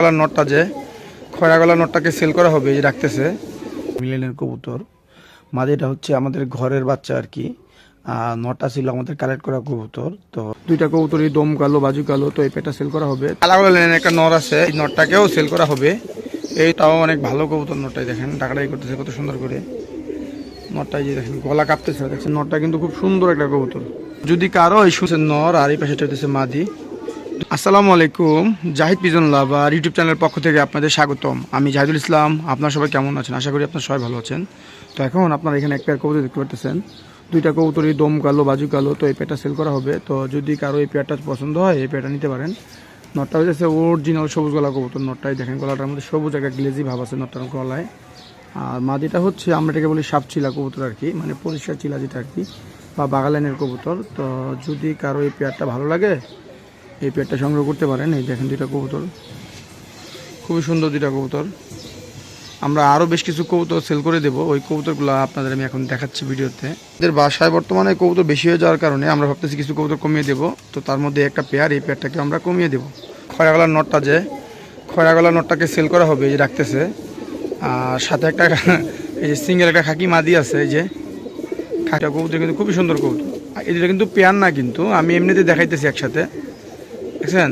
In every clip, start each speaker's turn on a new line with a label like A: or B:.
A: গলার নটটা যে, খয়রা গলার নটটাকে সেল করা হবে যে রাখতেছে। মিলেনের কবুতর। মাঝেটা হচ্ছে আমাদের ঘরের বাচ্চা আর কি। নটা ছিল আমাদের কালেক্ট করা কবুতর। তো দুইটা কবুতরই দম কালো, বাজু কালো, তো এই পেটা সেল করা হবে। একটা নর আছে, এই নটটাকেও সেল করা হবে। এইটাও অনেক ভালো কবুতর নটটাই, দেখেন টাকাটাই করতেছে, কত সুন্দর করে। নটটাই যে দেখেন, গলা কাঁপতেছে দেখছেন নটটা কিন্তু খুব সুন্দর একটা কবুতর। যদি কারও এই শুনছে নর আর এই পাশে মাদি আসসালামু আলাইকুম, জাহিদ পিজন লাভার ইউটিউব চ্যানেলের পক্ষ থেকে আপনাদের স্বাগতম। আমি জাহিদুল ইসলাম, আপনার সবাই কেমন আছেন? আশা করি আপনার সবাই ভালো আছেন। তো এখন আপনারা এখানে এক পেয়ার কবুতর দেখতে পাচ্ছেন দুইটা কবুতরই দম কালো, বাজু কালো, তো এই পেয়ারটা সেল করা হবে। তো যদি কারও এই পেয়ারটা পছন্দ হয়, এই পেয়ারটা নিতে পারেন। নটটা হচ্ছে অরিজিনাল সবুজ গলা কবুতর, নটটাই দেখেন, গলাটার মধ্যে সবুজ একটা গ্লেজি ভাব আছে নটটার গলায়। আর মাদিটা হচ্ছে, আমরা এটাকে বলি সাপ চিলা কবুতর আর কি মানে পরিষ্কার চিলা যেটা আর কি, বা বাগালাইনের কবুতর। তো যদি কারও এই পেয়ারটা ভালো লাগে এই পেয়ারটা সংগ্রহ করতে পারেন। এই দেখেন দুইটা কবুতর। খুবই সুন্দর দুইটা কবুতর। আমরা আরও বেশ কিছু কবুতর সেল করে দেবো। ওই কবুতরগুলো আপনাদের আমি এখন দেখাচ্ছি ভিডিওতে। এদের বাসায় বর্তমানে কবুতর বেশি হয়ে যাওয়ার কারণে আমরা ভাবতেছি কিছু কবুতর কমিয়ে দেবো। তো তার মধ্যে একটা পেয়ার এই পেয়ারটাকে আমরা কমিয়ে দেবো। খয়রাগলার নটটা যে, খয়রাগলার নটটাকে সেল করা হবে, এই যে রাখতেছে। আর সাথে একটা এই যে সিঙ্গেল একটা খাকি মাদি আছে, এই যে। খাকিটা কবুতর কিন্তু খুবই সুন্দর কবুতর। এদের কিন্তু পেয়ার না কিন্তু, আমি এমনিতে দেখাইতেছি একসাথে। দেখছেন?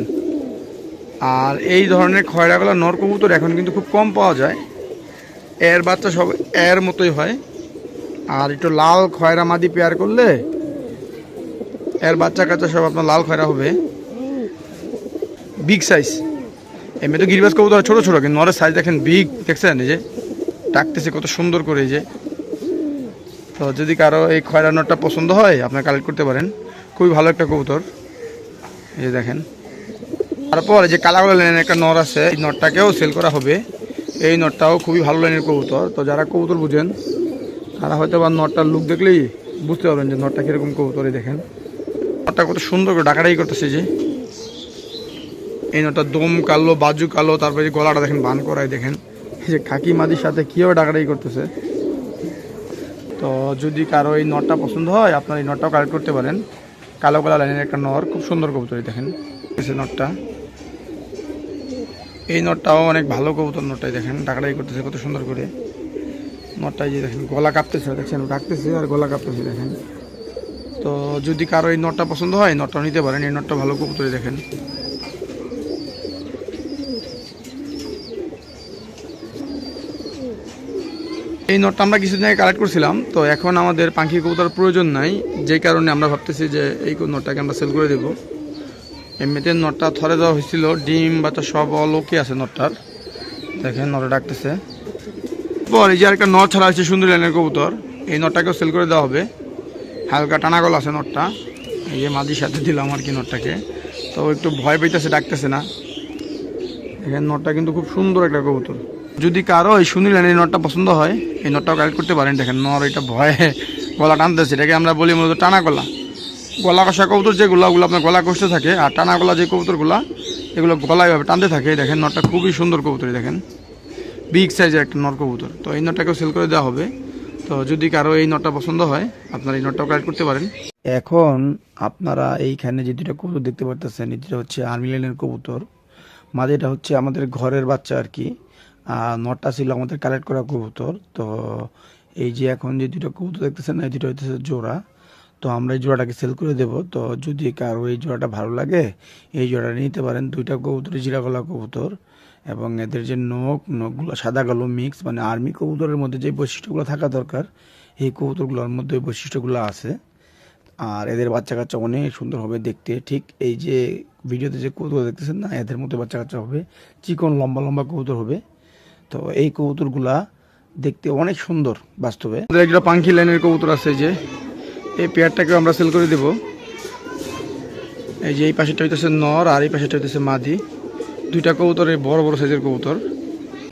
A: আর এই ধরনের খয়রাগলা নর কবুতর এখন কিন্তু খুব কম পাওয়া যায়। এর বাচ্চা সব এর মতোই হয়। আর একটু লাল খয়রা মাদি পেয়ার করলে এর বাচ্চা কাচ্চা সব আপনার লাল খয়রা হবে। বিগ সাইজ এমনি তো গিরিবাস কবুতর ছোটো ছোটো, কিন্তু নরের সাইজ দেখেন বিগ দেখছেন? এই যে ডাকতেছে কত সুন্দর করে এই যে। তো যদি কারও এই খয়রা নটটা পছন্দ হয়, আপনার কালেক্ট করতে পারেন। খুবই ভালো একটা কবুতর। এই যে দেখেন। তারপর যে কালাগুলো লাইনের একটা নর আছে, এই নটটাকেও সেল করা হবে। এই নটটাও খুবই ভালো লাইনের কবুতর। তো যারা কবুতর বুঝেন, তারা হয়তো বা নটটার লুক দেখলেই বুঝতে পারবেন যে নটটা কীরকম কবুতর, এই দেখেন। নটটা কত সুন্দর করে ডাকাডাকি করতেছে যে। এই নটটা দম কালো, বাজু কালো, তারপরে যে গলাটা দেখেন, বান করায় দেখেন। এই যে খাকি মাদির সাথে কীভাবে ডাকাডাকি করতেছে। তো যদি কারও এই নটটা পছন্দ হয়, আপনার এই নটটাও কালেক্ট করতে পারেন। কালো কালা লাইনের একটা নর, খুব সুন্দর কবুতর, এই দেখেন। নটটা এই নটটাও অনেক ভালো কবুতর নটটাই দেখেন ডাকাডাকি করতেছে, কত সুন্দর করে। নটটাই যে দেখেন, গলা কাঁপতেছে, দেখছেন, ডাকতেছে আর গলা কাঁপতেছে, দেখেন। তো যদি কারও এই নটটা পছন্দ হয়, নটটাও নিতে পারেন, এই নটটা ভালো কবুতরই দেখেন। এই নটটা আমরা কিছুদিন আগে কালেক্ট করছিলাম, তো এখন আমাদের পাখি কবুতর প্রয়োজন নাই যেই কারণে আমরা ভাবতেছি যে এই নটটাকে আমরা সেল করে দেবো। এমনিতে নটটা থরে দেওয়া হয়েছিল, ডিম বাচ্চা সব অল ওকে আছে নটটার। দেখেন নটটা ডাকতেছে। পর এই যে আরেকটা নট ছাড়া আছে সুন্দর লাইনের কবুতর, এই নটটাকেও সেল করে দেওয়া হবে। হালকা টানা গলা আছে নটটা। এই যে মাদির সাথে দিলাম আর কি নটটাকে। তো একটু ভয় পেতেছে ডাকতেছে না। দেখেন নটটা কিন্তু খুব সুন্দর একটা কবুতর। যদি কারও এই সুনীল এই নটটা পছন্দ হয়, এই নটটাও কালেক্ট করতে পারেন। দেখেন নর এটা ভয়ে গলা টানতেছে। এটাকে আমরা বলি মূলত টানা গলা গলা কষা কবুতর যেগুলো ওগুলো আপনার গলা কষতে থাকে আর টানা গলা যে কবুতরগুলো, এগুলো গলায় ভাবে টানতে থাকে। দেখেন, নটটা খুবই সুন্দর কবুতর দেখেন। বিগ সাইজের একটা নর কবুতর। তো এই নটটাকেও সেল করে দেওয়া হবে। তো যদি কারও এই নটটা পছন্দ হয়, আপনারা এই নটটাও কালেক্ট করতে পারেন। এখন আপনারা এইখানে যে দুটো কবুতর দেখতে পারতেছেন দুটো হচ্ছে আর্মি লাইনের কবুতর মাঝেটা হচ্ছে আমাদের ঘরের বাচ্চা আর কি। আর নটটা ছিল আমাদের কালেক্ট করা কবুতর। তো এই যে এখন যে দুটো কবুতর দেখতেছেন, এই দুটো হচ্ছে জোড়া। তো আমরা এই জোড়াটাকে সেল করে দেব। তো যদি কারও এই জোড়াটা ভালো লাগে, এই জোড়াটা নিতে পারেন দুইটা কবুতর, জিরা গলা কবুতর এবং এদের যে নখ, নখগুলো সাদা কালো মিক্স মানে আর্মি কবুতরের মধ্যে যে বৈশিষ্ট্যগুলো থাকা দরকার, এই কবুতরগুলোর মধ্যে ওই বৈশিষ্ট্যগুলো আছে। আর এদের বাচ্চা কাচ্চা অনেক সুন্দর হবে দেখতে। ঠিক এই যে ভিডিওতে যে কবুতর দেখতেছেন না, এদের মধ্যে বাচ্চা কাচ্চা হবে, চিকন, লম্বা লম্বা কবুতর হবে। তো এই কবুতরগুলা দেখতে অনেক সুন্দর বাস্তবে। একটা লাইনের কবুতর আছে যে। এই পেয়ারটাকে আমরা সেল করে দেব। এই যে এই পাশেটা হইতেছে নর আর এই পাশেটা হইতেছে মাদি। দুইটা কবুতরের বড় বড় সাইজের কবুতর।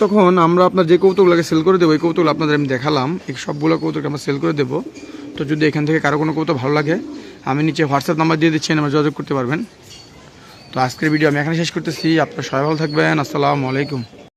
A: তখন আমরা আপনার যে কবুতরগুলোকে সেল করে দেবো, এই কবুতরগুলো আপনাদের আমি দেখালাম। এই সবগুলো কবুতরকে আমরা সেল করে দেবো। তো যদি এখান থেকে কারও কোনো কবুতর ভালো লাগে, আমি নিচে হোয়াটসঅ্যাপ নাম্বার দিয়ে দিচ্ছি আমার যোগাযোগ করতে পারবেন। তো আজকের ভিডিও আমি এখানে শেষ করতেছি। আপনারা সবাই ভালো থাকবেন। আসসালামু আলাইকুম।